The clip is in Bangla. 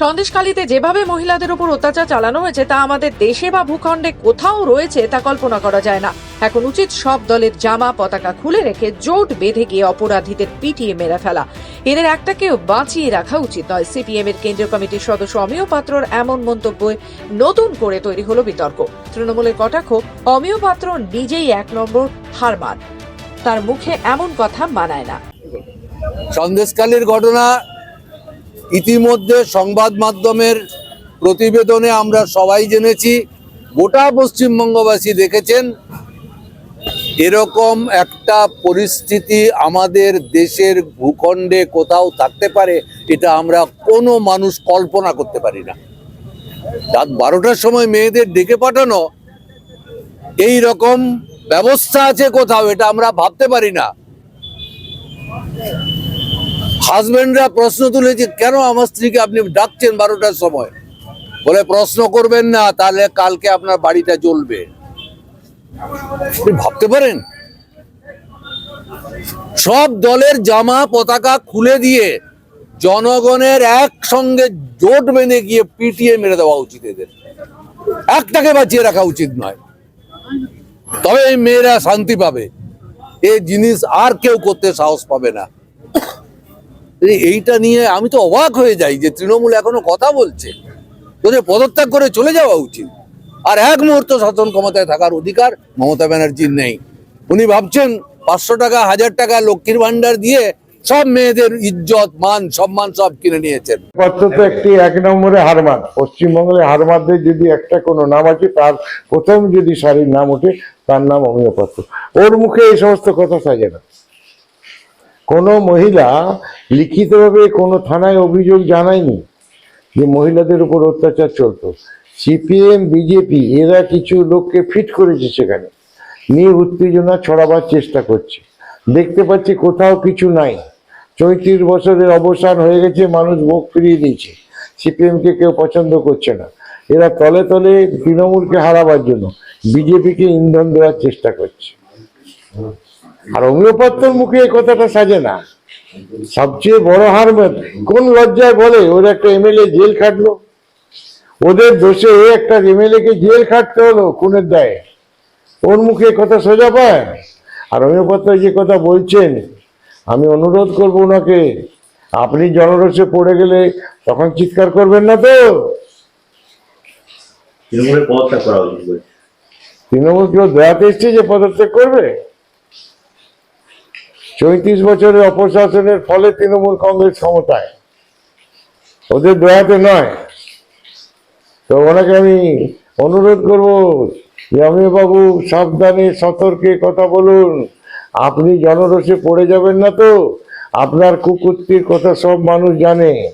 সন্দেশখালীতে যেভাবে মহিলাদের উপর অত্যাচার চালানো হয়েছে, তা আমাদের দেশে বা ভূখণ্ডে কোথাও রয়েছে তা কল্পনা করা যায় না। এখন উচিত সব দলের জামা পতাকা খুলে রেখে জোট বেঁধে গিয়ে অপরাধীদের পিটিয়ে মেরে ফেলা। এদের একটাকেও বাঁচিয়ে রাখা উচিত নয়। সিপিএম এর কেন্দ্রীয় কমিটির সদস্য অমিয় পাত্রর এমন মন্তব্যে নতুন করে তৈরি হলো বিতর্ক। তৃণমূলের কটাক্ষ, অমিয় পাত্র নিজেই এক নম্বর হারমান তার মুখে এমন কথা মানায় না। সন্দেশকালীর ঘটনা ইতিমধ্যে সংবাদ মাধ্যমের প্রতিবেদনে আমরা সবাই জেনেছি, গোটা পশ্চিমবঙ্গবাসী দেখেছেন, এরকম একটা পরিস্থিতি আমাদের দেশের ভূখণ্ডে কোথাও থাকতে পারে, এটা আমরা কোনো মানুষ কল্পনা করতে পারি না। রাত বারোটার সময় মেয়েদের ডেকে পাঠানো, এই রকম ব্যবস্থা আছে কোথাও, এটা আমরা ভাবতে পারি না। হাজবেন্ডরা প্রশ্ন তুলেছে, কেন আমার স্ত্রীকে আপনি ডাকছেন বারোটার সময়? বলে, প্রশ্ন করবেন না, তাহলে কালকে আপনার বাড়িটা জ্বলবে। আপনি ভাবতে পারেন? সব দলের জামা পতাকা খুলে দিয়ে জনগণের একসঙ্গে জোট বেঁধে গিয়ে পিটিয়ে মেরে দেওয়া উচিত এদের। একটাকে বাঁচিয়ে রাখা উচিত নয়। তবে এই মেয়েরা শান্তি পাবে। এই জিনিস আর কেউ করতে সাহস পাবে না। এইটা নিয়ে আমি তো অবাক হয়ে যাই যে তৃণমূল এখনও কথা বলছে। ওদের পদত্যাগ করে চলে যাওয়া উচিত। আর এক মুহূর্ত শাসন ক্ষমতায় থাকার অধিকার মমতা ব্যানার্জির নেই। উনি ভাবছেন পাঁচশো টাকা, হাজার টাকা লক্ষ্মীর ভান্ডার দিয়ে সব মেয়েদের ইজ্জত, মান, সম্মান সব কিনে নিয়েছেন। একটি এক নম্বরে হারমান পশ্চিমবঙ্গের হারমানদের যদি একটা কোনো নাম আছে তার প্রথম যদি শাড়ির নাম ওঠে, তার নাম অমিয় ওর মুখে এই সমস্ত কথা সাজে না। কোনো মহিলা লিখিতভাবে কোনো থানায় অভিযোগ জানায়নি যে মহিলাদের উপর অত্যাচার চলতো। সিপিএম, বিজেপি, এরা কিছু লোককে ফিট করেছে সেখানে। নিয়ে উত্তেজনা ছড়াবার চেষ্টা করছে। দেখতে পাচ্ছি কোথাও কিছু নাই। চৌত্রিশ বছরের অবসান হয়ে গেছে, মানুষ মুখ ফিরিয়ে দিয়েছে। সিপিএমকে কেউ পছন্দ করছে না। এরা তলে তলে তৃণমূলকে হারাবার জন্য বিজেপিকে ইন্ধন দেওয়ার চেষ্টা করছে। আর অমিয়পাত্রর মুখে এই কথাটা সাজে না। সবচেয়ে বড় হার কোন লজ্জায় বলে ওর একটা এমএলএ জেল খাটলো। ওদের দোষে একটা এমএলএ কে জেল খাটতে হলো খুনের দায়ে। ওর মুখে কথা সোজা পায় আর অমিয়পাত্র যে কথা বলছেন আমি অনুরোধ করব ওনাকে আপনি জনরসে পড়ে গেলে তখন চিৎকার করবেন না তো। তৃণমূলের পদত্যাগ করা উচিত তৃণমূল কেউ দয়াতে এসছে যে পদত্যাগ করবে? চৌত্রিশ বছরের অপশাসনের ফলে তৃণমূল কংগ্রেস ক্ষমতায়। ওদের দয়াতে নয়। তো ওনাকে আমি অনুরোধ করব যে বাবু সাবধানে, সতর্কে কথা বলুন। আপনি জনরসে পড়ে যাবেন না তো। আপনার কুকুরটির কথা সব মানুষ জানে।